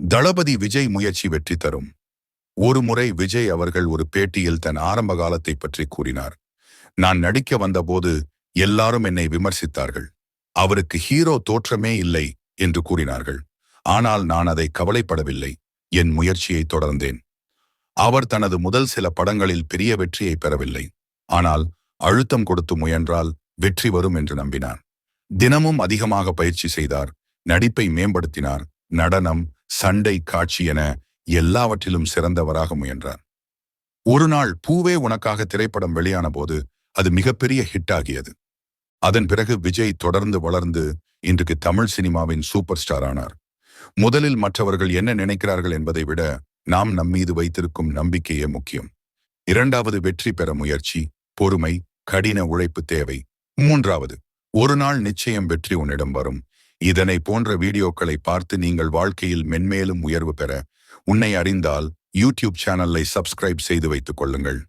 தளபதி விஜய் முயற்சி வெற்றி தரும். ஒரு முறை விஜய் அவர்கள் ஒரு பேட்டியில் தன் ஆரம்ப காலத்தை பற்றி கூறினார். நான் நடிக்க வந்தபோது எல்லாரும் என்னை விமர்சித்தார்கள். அவருக்கு ஹீரோ தோற்றமே இல்லை என்று கூறினார்கள். ஆனால் நான் அதை கவலைப்படவில்லை. என் முயற்சியை தொடர்ந்தேன். அவர் தனது முதல் சில படங்களில் பெரிய வெற்றியை பெறவில்லை. ஆனால் அழுத்தம் கொடுத்து முயன்றால் வெற்றி வரும் என்று நம்பினார். தினமும் அதிகமாக பயிற்சி செய்தார். நடிப்பை மேம்படுத்தினார். நடனம் சண்டை காட்சி என எல்லாவற்றிலும் சிறந்தவராக முயன்றார் ஒரு நாள் பூவே உனக்காக திரைப்படம் வெளியான போது அது மிகப்பெரிய ஹிட் ஆகியது. அதன் பிறகு விஜய் தொடர்ந்து வளர்ந்து இன்றைக்கு தமிழ் சினிமாவின் சூப்பர் ஸ்டார் ஆனார். முதலில் மற்றவர்கள் என்ன நினைக்கிறார்கள் என்பதை விட நாம் நம்மீது வைத்திருக்கும் நம்பிக்கையே முக்கியம். இரண்டாவது வெற்றி பெற முயற்சி பொறுமை கடின உழைப்பு தேவை. மூன்றாவது ஒரு நாள் நிச்சயம் வெற்றி உன்னிடம் வரும். இதனை போன்ற வீடியோக்களை பார்த்து நீங்கள் வாழ்க்கையில் மென்மேலும் உயர்வு பெற உன்னை அறிந்தால் யூடியூப் சேனலை சப்ஸ்கிரைப் செய்து வைத்துக் கொள்ளுங்கள்.